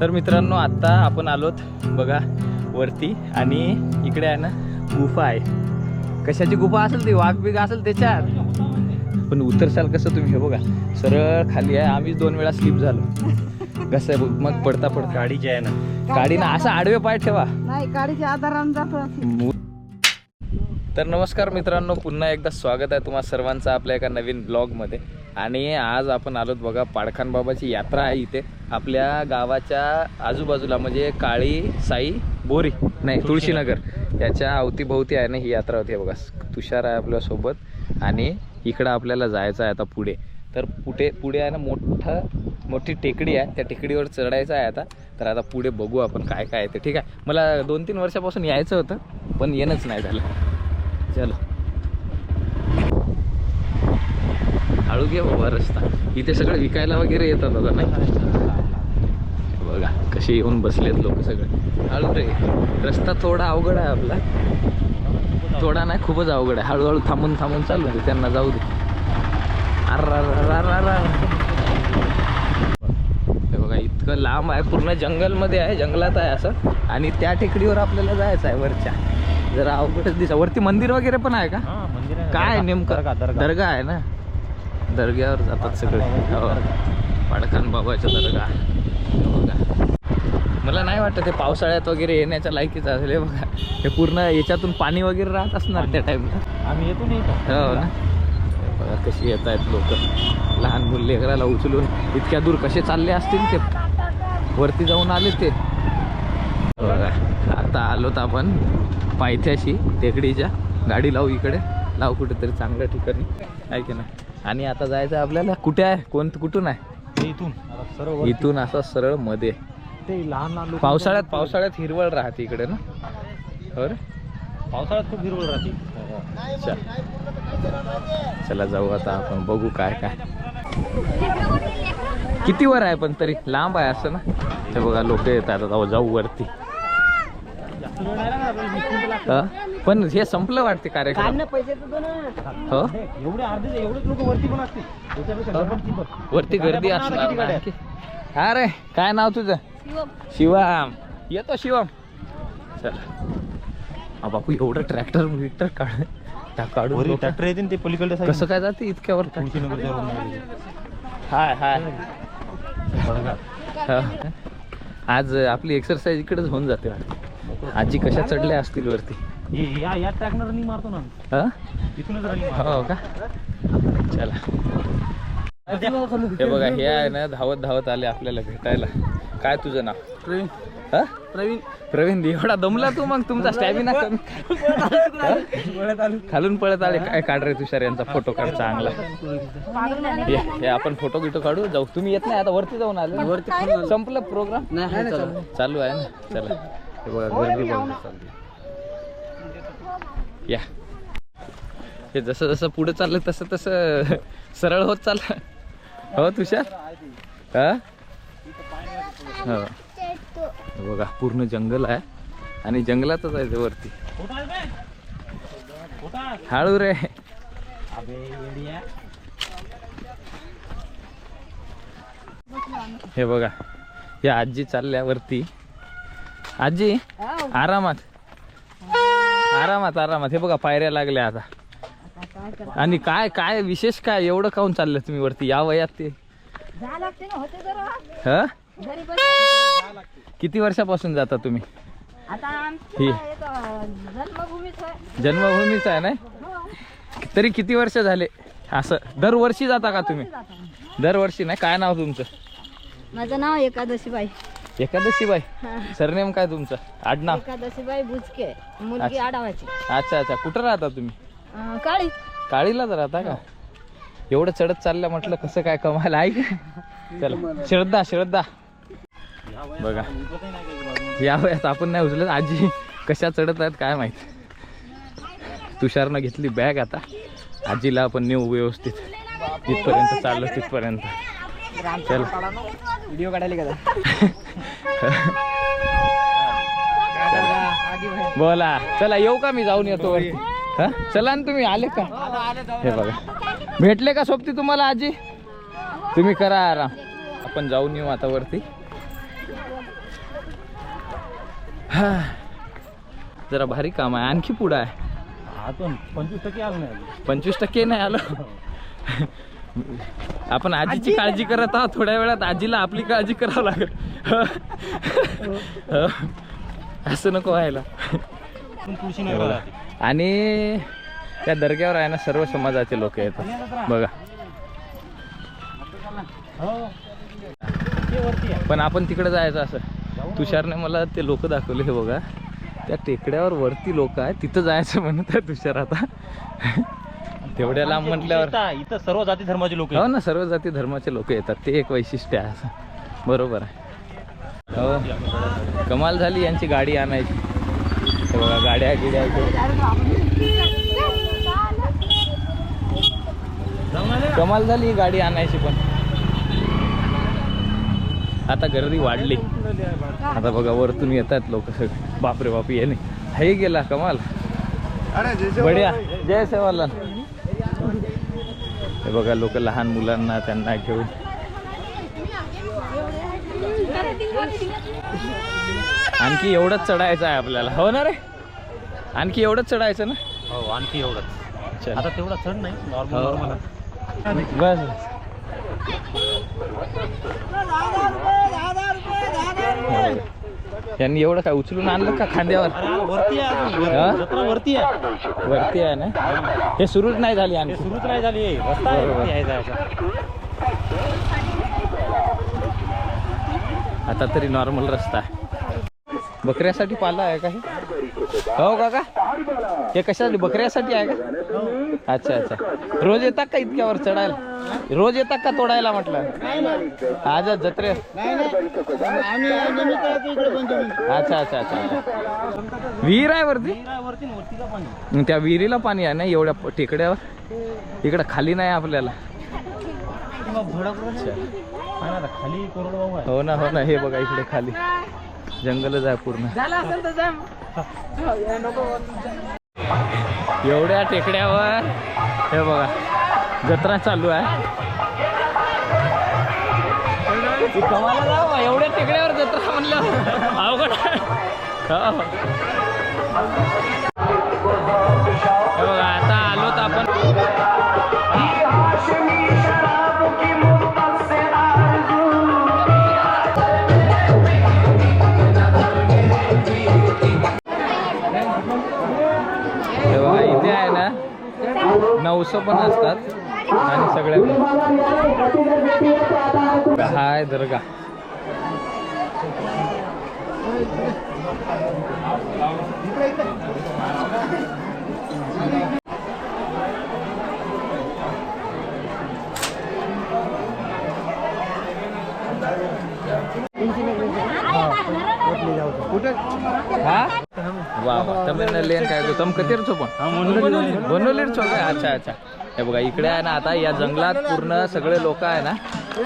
तर मित्रांनो आत्ता आपण आलोत बघा वरती आणि इकडे आहे ना गुफा आहे. कशाची गुफा असेल ती? वाघ बिग असेल त्याच्यात. पण उतरसाल कसं तुम्ही? हे बघा सरळ खाली आहे. आम्ही दोन वेळा स्लिप झालो. कसं आहे बघ, मग पडता पडता. गाडीची आहे ना. गाडीनं असं आडवे पाय ठेवा. नाही गाडीच्या तर नमस्कार मित्रांनो पुन्हा एकदा स्वागत आहे तुम्हा सर्वांचं आपल्या एका नवीन ब्लॉगमध्ये आणि आज आपण आलोत बघा पाडखान बाबाची यात्रा आहे इथे. आपल्या गावाच्या आजूबाजूला म्हणजे काळी साई बोरी नाही तुळशीनगर याच्या अवतीभोवती आहे ना ही यात्रा होती. बघा तुषार आहे आपल्यासोबत आणि इकडं आपल्याला जायचं आहे आता पुढे. तर पुढे पुढे आहे ना मोठं मोठी टेकडी आहे. त्या टेकडीवर चढायचं आहे आता. तर आता पुढे बघू आपण काय काय आहे ते. ठीक आहे. मला दोन तीन वर्षापासून यायचं होतं पण येणंच नाही झालं. चलो. हळू घे बाबा रस्ता. इथे सगळं विकायला वगैरे येतात आता नाही? बघा कसे येऊन बसलेत लोक सगळे. हळू रे रस्ता थोडा अवघड आहे आपला. थोडा नाही खूपच अवघड आहे. हळूहळू थांबून थांबून चालू दे त्यांना जाऊ दे. बघा इतकं लांब आहे. पूर्ण जंगलमध्ये आहे जंगलात आहे असं. आणि त्या टेकडीवर आपल्याला जायचं आहे वरच्या. जरा अवघडच दिसा वरती मंदिर वगैरे पण आहे का? हा, मंदिर. काय नेमकं. दर्गा आहे ना? दर्ग्यावर जातात सगळे. पाडखान बाबाचा दर्गा. हे बघा. मला नाही वाटत ते पावसाळ्यात वगैरे येण्याच्या लायकीच असेल. बघा. हे पूर्ण याच्यातून पाणी वगैरे राहत असणार त्या टाइमला आम्ही येतो नाही हो ना. बघा कशी येत आहेत लोक. लहान मुलं लेकराला उचलून इतक्या दूर कसे चालले असतील ते. वरती जाऊन आले ते. बघा. आता आलोत आपण पायथ्याशी टेकडीच्या. गाडी लावू इकडे. लावू कुठेतरी चांगल्या ठिकाणी. आहे की नाही आणि आता जायचं आपल्याला. कुठे आहे? कोण कुठून आहे? इथून. इथून असं सरळमध्ये. ते लहान लहान पावसाळ्यात पावसाळ्यात हिरवळ राहते इकडे ना? हो रे? पावसाळ्यात खूप हिरवळ राहते. चला जाऊ आता आपण बघू काय काय. किती वर आहे पण तरी? लांब आहे असं ना? ते बघा लोक येतात जाऊ वरती. पण हे संपलं वाटते कार्यक्रम काढणं पैसे तर दो ना. हो एवढे अर्धे एवढेच लोक वरती पण असतील त्याच्यापेक्षा हो. वरती गर्दी असणार आणखी. हा रे काय नाव तुझं शिवम येतो शिवम चल हा बापू एवढं ट्रॅक्टर विक्टर काढ त्या. काढून लोकं- ट्रॅक्टर येते ते पलीकडे कसं काय जाते इतक्यावर. हाय हाय. हा. आज आपली एक्सरसाइज इकडेच होऊन जाते वाटतं. आजी कशा चढल्या असतील वरती या या ट्रॅक्टर रनिंग मारतो ना आम्ही. हा? रनिंग हो का? चला. हे बघा हे आहे ना धावत धावत आले आपल्याला भेटायला. काय तुझं नाव? प्रवीण. हा? प्रवीण. प्रवीण एवढा दमला तू मग? तुमचा स्टॅमिना कमी. खालून पळत आले. काय काढ रे तुषार यांचा फोटो काढ चांगला. आपण फोटो बिटो काढू. जाऊ तुम्ही येत नाही आता वरती जाऊन आले. वरती संपलं प्रोग्राम चालू. आहे ना? चला. हे बघा गर्दी बघा चालली. या. हे जसं जसं पुढे चाललं तसं तसं सरळ होत चाललं. हो तुषार? हा? हो. हे बघा पूर्ण जंगल आहे आणि जंगलातच आहे ते वरती. हळू रे. हे बघा या आजी चालल्या वरती. आजी आरामात. आरामात आरामात. हे बघा पायऱ्या लागल्या आता. आणि काय काय विशेष काय? एवढं काऊन चाललं तुम्ही वरती? या वयात ते. ह? किती वर्षापासून जाता तुम्ही? जन्मभूमीच आहे. ना? हो. तरी किती वर्ष झाले? असं दरवर्षी जाता का तुम्ही. दरवर्षी नाही? काय नाव तुमचं? माझं नाव एकादशी बाई एकादशी बाई. सरनेम काय तुमचं? आडनाव? एकादशी बाई बुचके मुलगी अच्छा. आडावाची. अच्छा अच्छा. कुठं राहता तुम्ही? काळी. काळीलाच राहता का? एवढं चढत चाललं म्हटलं कसं काय कमायला आहे? का चला श्रद्धा श्रद्धा. बघा. या वयात आपण नाही उचलत. आजी कशा चढत आहेत काय माहीत. तुषारनं घेतली बॅग आता. आजीला आपण नेऊ व्यवस्थित. तिथपर्यंत चाललो तिथपर्यंत. चल. व्हिडिओ काढायला का बोला. चला येऊ का मी जाऊन येतो हा? चला ना तुम्ही आले का? हे बघा. भेटले का सोबती तुम्हाला आजी? तुम्ही करा आराम. आपण जाऊन येऊ आता वरती. हा. जरा भारी काम आहे. आणखी पुढं आहे. पंचवीस टक्के आलं नाही. पंचवीस टक्के नाही आलं? आपण आजीची काळजी करत आहोत थोड्या वेळात आजीला आपली काळजी करावं लागेल. हो. असं नको व्हायला. आणि त्या दर्ग्यावर आहे ना सर्व समाजाचे लोक येतात. बघा. पण आपण तिकडे जायचं असं. तुषारने मला ते लोक दाखवले हे बघा. त्या टेकड्यावर वरती लोक आहे तिथं जायचं म्हणत आहे तुषार आता. तेवढ्या लांब म्हटल्यावर इथं इथं सर्व जाती धर्माचे लोक हो ना सर्व जाती धर्माचे लोक येतात. ते एक वैशिष्ट्य आहे असं. बरोबर आहे. हो. कमाल झाली यांची गाडी आणायची. हे बघा गाड्या गिड्या इथे. कमाल झाली ही गाडी आणायची पण. आता गर्दी वाढली. आता बघा वरतून येतात लोक सगळे. बापरे बाप येणे हे गेला कमाल. बढिया. जय सेवालाल. हे बघा लोक लहान मुलांना त्यांना घेऊन. आणखी एवढंच चढायचं आहे आपल्याला. हो ना रे? आणखी एवढंच चढायचं ना? हो आणखी एवढंच. आता तेवढा चढ नाही नॉर्मल हो. नॉर्मल बस. त्यांनी एवढं काय उचलून आणलं का खांद्यावर? वरती आहे वरती आहे ना? हे सुरूच नाही झाली ते आणखी सुरूच नाही झाली. आता तरी नॉर्मल रस्ता आहे. बकऱ्यासाठी पाला आहे का हे? हो काका. हे कशासाठी? बकऱ्यासाठी आहे का? अच्छा अच्छा. रोज येतात का इतक्यावर चढायला? रोज येतात का तोडायला म्हटलं? आज जत्रे. अच्छा अच्छा अच्छा विहीर आहे वरती? त्या विहिरीला पाणी आहे ना एवढ्या टेकड्यावर? इकडं खाली नाही आपल्याला. हो ना हो ना हे बघा इकडे खाली. जंगलच आहे पूर्ण. एवढ्या टेकड्यावर. हे बघा जत्रा चालू आहे. एवढ्या टेकड्यावर जत्रा म्हणलं. अवघड नऊशे पण असतात. आणि सगळ्या हाय दर्गा. हा? वा वा. तमिळनाडू काय गो तम कतेर छो पण बनवलीर छो काय? अच्छा अच्छा. हे बघा इकडे आहे ना आता या जंगलात पूर्ण सगळे लोक आहे ना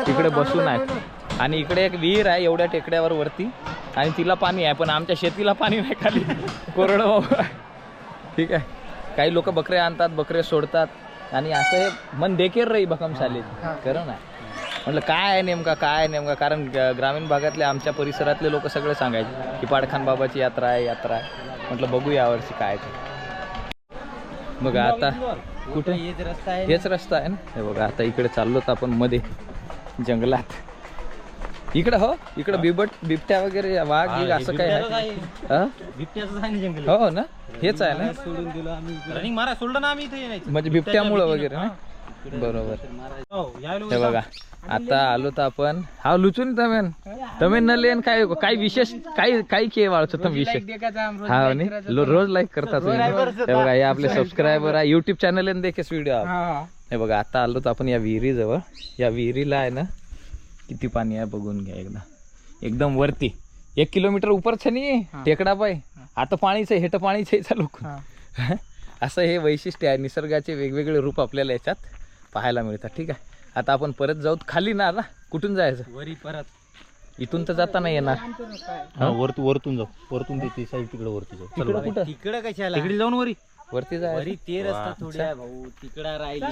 इकडे बसून आहेत. आणि इकडे एक विहीर आहे एवढ्या टेकड्यावर वरती. आणि तिला पाणी आहे पण आमच्या शेतीला पाणी नाही खाली. कोरडं. ठीक आहे. काही लोक बकरे आणतात बकरे सोडतात. आणि असं हे मन देखेर रही भकमशाली खरं ना? म्हटलं काय आहे नेमका काय आहे नेमका? कारण ग्रामीण भागातले आमच्या परिसरातले लोक सगळे सांगायचे की पाडखान बाबाची यात्रा आहे यात्रा आहे. म्हटलं बघू यावर्षी काय ते. बघा आता कुठे? हेच रस्ता आहे हेच रस्ता आहे ना? हे बघा आता इकडे चाललोत आपण मध्ये जंगलात. इकडं हो इकडं बिबट बिबट्या वगैरे वाघ हे असं काय आहे. हा? बिबट्याचं आहे ना जंगल? हो ना हेच आहे ना. सोडून दिलं आम्ही रनिंग मारा सोडलं ना आम्ही इथे यायचं. म्हणजे बिबट्यामुळं वगैरे हा. ना बरोबर. हो, हे बघा आता आलो तर आपण हा लुचून तमेन तमेन न लेन काय काय विशेष काय काय के वाळतो तम विशेष? हा रोज लाईक करतात तुम्ही. हे बघा हे आपले सबस्क्रायबर आहे. युट्यूब चॅनल देखेस व्हिडिओ हे. बघा आता आलो तर आपण या विहिरीजवळ. या विहिरीला आहे ना किती पाणी आहे बघून घ्या एकदा. एकदम वरती. एक किलोमीटर ऊपर छनी टेकडा पाय आता पाणीच आहे हेट पाणीच आहे चालू असं हे वैशिष्ट्य आहे. निसर्गाचे वेगवेगळे रूप आपल्याला याच्यात पाहायला मिळतात. ठीक आहे. आता आपण परत जाऊ खाली ना ना कुठून जायचं? वरी परत. इथून तर जाता नाही येणार. हा, वरतू वरतून जाऊ. वरतून ते- ते साईड तिकडे वरती जाऊ. तिकडं चल, कुठं? तिकडं कशाला? तिकडे जाऊन वरी. वरती जायचं? वरी ते रस्ता थोडी आहे भाऊ. तिकडं राहिली.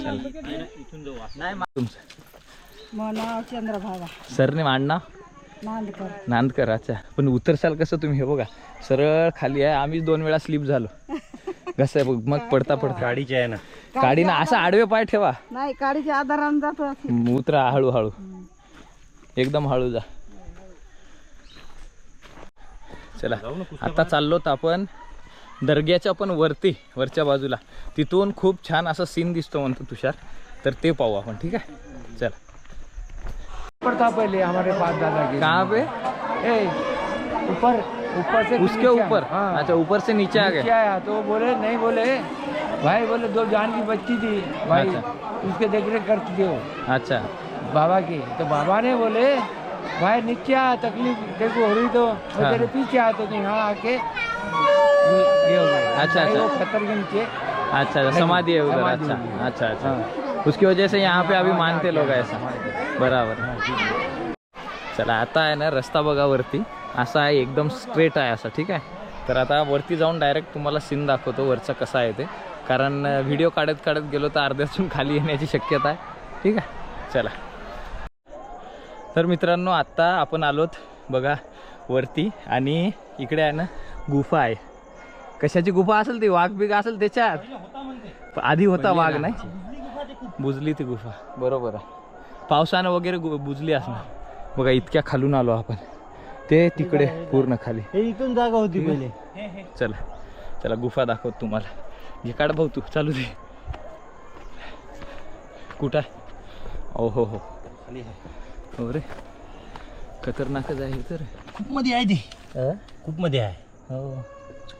इथून जाऊ. नाही तुमचं? नाव चंद्रभागा. सरने आडनाव? नांदकर. नांदकर अच्छा. पण उतरसाल कसं तुम्ही? हे बघा सरळ खाली आहे. आम्हीच दोन वेळा स्लिप झालो. कसं आहे बघ मग पडता पडता गाडीची आहे ना. गाडी ना असा आडवे पाय ठेवा. नाही काडीच्या आधारानं जातो असे. उतरा हळूहळू. एकदम हळू जा. चला आता चाललोत आपण दर्ग्याच्या पण वरती वरच्या बाजूला. तिथून खूप छान असा सीन दिसतो म्हणतो तुषार. तर ते पाहू आपण ठीक आहे? चला. ऊपर था पहले हमारे पास दादा के कहाँ पे? ए, ऊपर ऊपर से उसके नीचे ऊपर? हाँ. अच्छा ऊपर से नीचे आ गए। आया तो बोले नहीं बोले। भाई बोले दो जान की बच्ची थी। भाई उसके देख रेख करती थी वो। अच्छा। बाबा की। तो बाबा ने बोले भाई नीचे आ तकलीफ को हो रही तो मैं हाँ। तेरे पीछे आ तो यहाँ आके ये ये हो गया। अच्छा, भाई वो अच्छा। पत्थर के नीचे अच्छा अच्छा समाधि है उधर समाधि अच्छा है। अच्छा अच्छा। हाँ। उसकी वजह से यहाँ पे अभी मानते लोग ऐसा। बराबर। चला आता आहे ना रस्ता बघा वरती। असा आहे एकदम स्ट्रेट आहे असा ठीक आहे? तर आता वरती जाऊन डायरेक्ट तुम्हाला सीन दाखवतो वरचा कसा आहे ते. कारण व्हिडिओ काढत काढत गेलो तर अर्ध्यातून खाली येण्याची शक्यता आहे. ठीक आहे? चला. तर मित्रांनो आत्ता आपण आलोत बघा वरती आणि इकडे आहे ना गुफा आहे. कशाची गुफा असेल ती? वाघ बिग असेल त्याच्यात? आधी होता वाघ नाही? बुजली ती गुफा. बरोबर आहे. पावसानं वगैरे बुजली असणार. बघा इतक्या खालून आलो आपण. ते तिकडे पूर्ण खाली. इथून जागा होती पहिले. चला. चला गुफा दाखवत तुम्हाला. घे काढ भाऊ तू चालू दे. कुठं आहे? ओ हो हो. हो रे. खतरनाकच आहे हे तर. खूप मध्ये आहे ती? खूप मध्ये आहे. हो.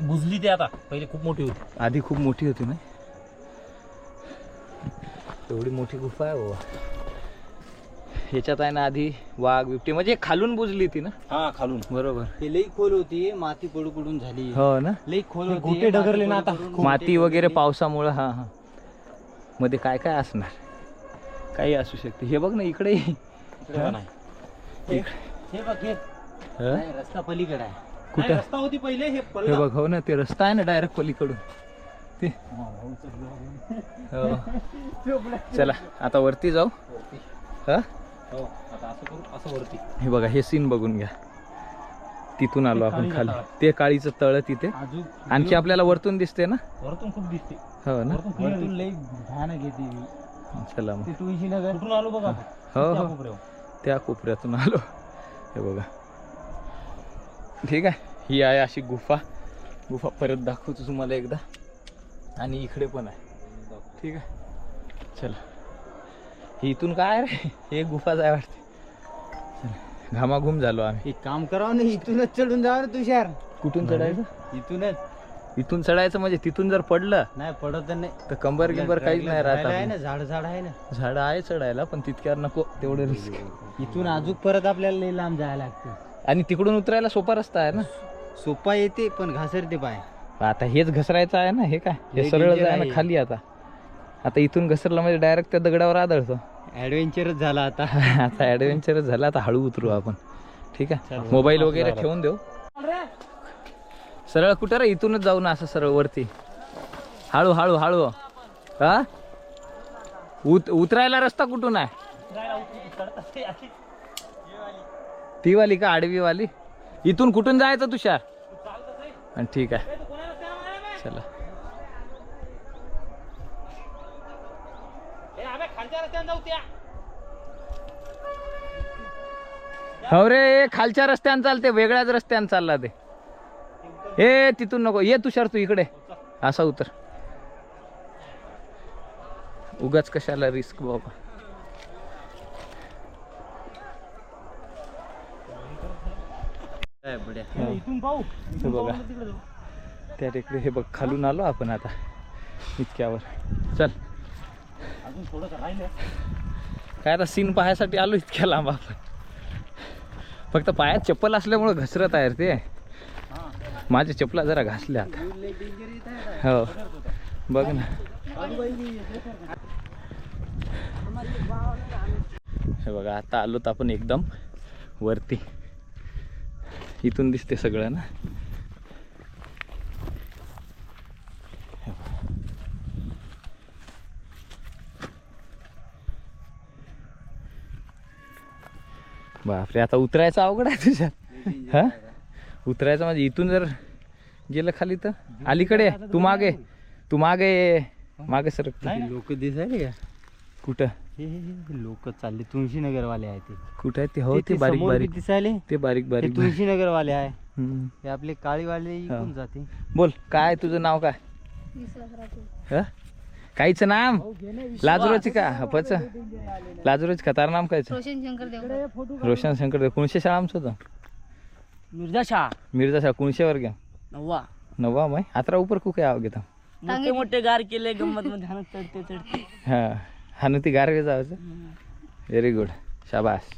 बुजली ते आता. पहिले खूप मोठी होती. आधी खूप मोठी होती ना. एवढी मोठी गुफा आहे बाबा. ह्याच्यात आहे ना आधी वाघ बिबटे म्हणजे खालून बुजली ती ना? हा खालून. बरोबर. ते लई खोल होती माती पडू पडून झाली. हो ना? लई खोल होती गोटे डगरले ना माती आता. पडून माती वगैरे पावसामुळं हा हा. मध्ये काय काय असणार? काही असू शकते. हे बघ ना इकडे. हे बघ हे. हं? नाही, रस्ता पलीकडे आहे. नाही, कुठं रस्ता होती पहिले हे हे. बघ हो ना ते रस्ता आहे ना डायरेक्ट पलीकडून. ते. हो चला आता वरती जाऊ. हा? हो, आता असं करू असं वरती. हे बघा हे सीन बघून घ्या. तिथून आलो आपण खाली. ते काळीचं तळ तिथे. आणखी आपल्याला वरतून दिसते ना? वरतून खूप दिसते. हो ना? वरतून. लई भयानक येते चला मग. ते तुळशीनगर कुठून आलो बघा? हो त्या हो. त्या कोपऱ्यातून आलो. हे बघा. ठीक आहे. ही आहे अशी गुफा. गुफा परत दाखवतो तुम्हाला एकदा. आणि इकडे पण आहे. ठीक आहे? चला. इथून काय रे? हे गुफाच आहे वाटते घामाघूम झालो आम्ही. एक काम करावं ना इथूनच चढून जावं ना तुषार कुठून चढायचं? इथूनच. इथून चढायचं म्हणजे तिथून जर पडलं नाही पडत नाही. तर कंबर गिंबर काहीच नाही राहत आहे ना आपलं. झाड झाड आहे ना. झाडं आहे चढायला पण तितक्यावर नको तेवढे रिस्क इथून अजून परत आपल्याला लई लांब जायला लागतं. आणि तिकडून उतरायला सोपा रस्ता आहे ना? सोपा येते पण घासरते पाय. आता हेच घसरायचं आहे ना हे काय? हे लय सरळ danger जाय ना आहे. खाली आता. आता इथून घसरलं म्हणजे डायरेक्ट त्या दगडावर आदळतो. ऍडव्हेंचरच झाला आता. आता ऍडव्हेंचरच झालं आता हळू उतरू आपण. ठीक आहे? मोबाईल वगैरे ठेवून देऊ. सरळ कुठं रे? इथूनच जाऊ ना असं सरळ वरती. हळू हळू हळू. हा? उत उतरायला रस्ता कुठून आहे? ती वाली का आडवी वाली इथून कुठून जायचं तुषार? आणि ठीक आहे. चला. हो रे खालच्या रस्त्यानं चालते वेगळ्याच रस्त्यानं चालला ते. ए तिथून नको ये तुषार तू इकडे. असा उतर. उगाच कशाला रिस्क बाबा. बघा. त्या टेकडे हे बघ खालून आलो आपण आता. इतक्यावर. चल. अजून थोडंसं राहिलं काय आता सीन पाहायसाठी आलो इतक्या लांब आपण. फक्त पायात चप्पल असल्यामुळं घसरत आहे ते. माझ्या चपला जरा घासल्या आता हो. बघ ना. हे बघा आता आलोत आपण एकदम वरती. इथून दिसते सगळं ना. बापरे आता उतरायचं अवघड आहे तुझ्या हा? उतरायचं म्हणजे इथून जर गेलं खाली तर? अलीकडे आहे. तू मागे. तू मागे. मागे सर. लोक दिसायले का कुठं? हे लोक चालले. तुळशी नगरवाले आहे ते. कुठं आहे ते? हो ते बारीक बारीक. दिसायले. ते बारीक बारीक. तुळशी नगरवाले आहे. हे आपले काळीवाले जाते. बोल काय तुझं नाव काय? ह? काहीच नाम? लाजरोची का? हपच. लाजरोची का? तार नाम कायचं? रोशन शंकर देव रोशन शंकर कोणशे शाळा आमचं होतं? मिर्जा शाह मिर्जा शाळा. कोणशे वर्ग? नववा. नवा माय आता ऊपर कुक आहे घेता मोठे मोठे गार केले गंमत मध्ये हाणत चढते चढते हा. हा ती गारवे जायचं व्हेरी गुड शाबास.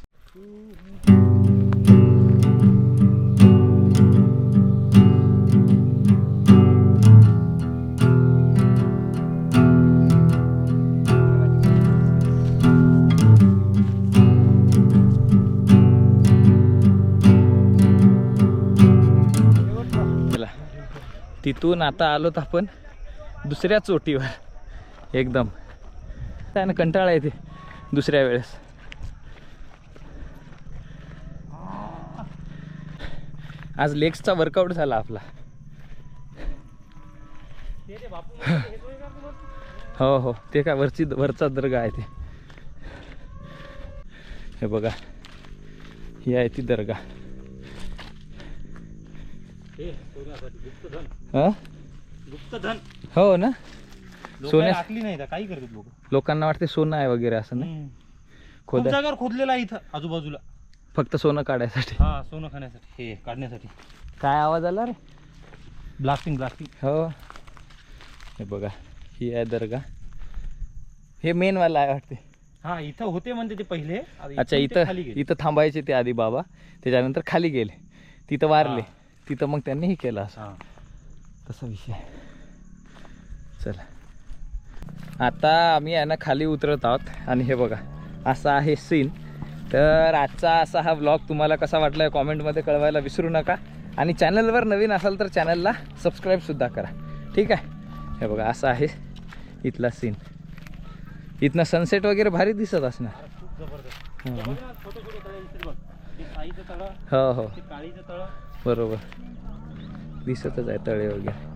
तिथून आता आलोत आपण दुसऱ्या चोटीवर. एकदम. त्यानं कंटाळा येते दुसऱ्या वेळेस. आज लेग्सचा वर्कआउट झाला आपला. हो हो. ते काय वरची वरचा दर्गा आहे ते. हे बघा. ही आहे ती दर्गा. हा? गुप्तधन हो ना? सोन्या नाही काही करतात लोक. लोकांना वाटते सोनं आहे वगैरे असं ना खूप खोदा जागेवर खोदलेला आहे इथं आजूबाजूला. फक्त सोनं काढायसाठी. हा सोनं खाण्यासाठी. हे काढण्यासाठी. काय आवाज आला रे? ब्लास्टिंग ब्लास्टिंग हो. हे बघा ही आहे दर्गा. हे मेन वाला आहे वाटते. हा इथं होते म्हणते ते पहिले. आता अच्छा ते इथं खाली गेले. इथं थांबायचे ते आधी बाबा. त्याच्यानंतर खाली गेले. तिथं वारले. हा. तिथं मग त्यांनी हे केलं असं. तसा विषय आहे. चला. आता आम्ही आहे ना खाली उतरत आहोत आणि हे बघा असा आहे सीन तर आजचा असा हा व्लॉग तुम्हाला कसा वाटला कॉमेंटमध्ये कळवायला विसरू नका. आणि चॅनलवर नवीन असाल तर चॅनलला सबस्क्राईबसुद्धा करा. ठीक आहे? हे बघा असा आहे इथला सीन इथनं सनसेट वगैरे भारी दिसत असणार. हो हे बरोबर. दिसतच आहे तळे वगैरे.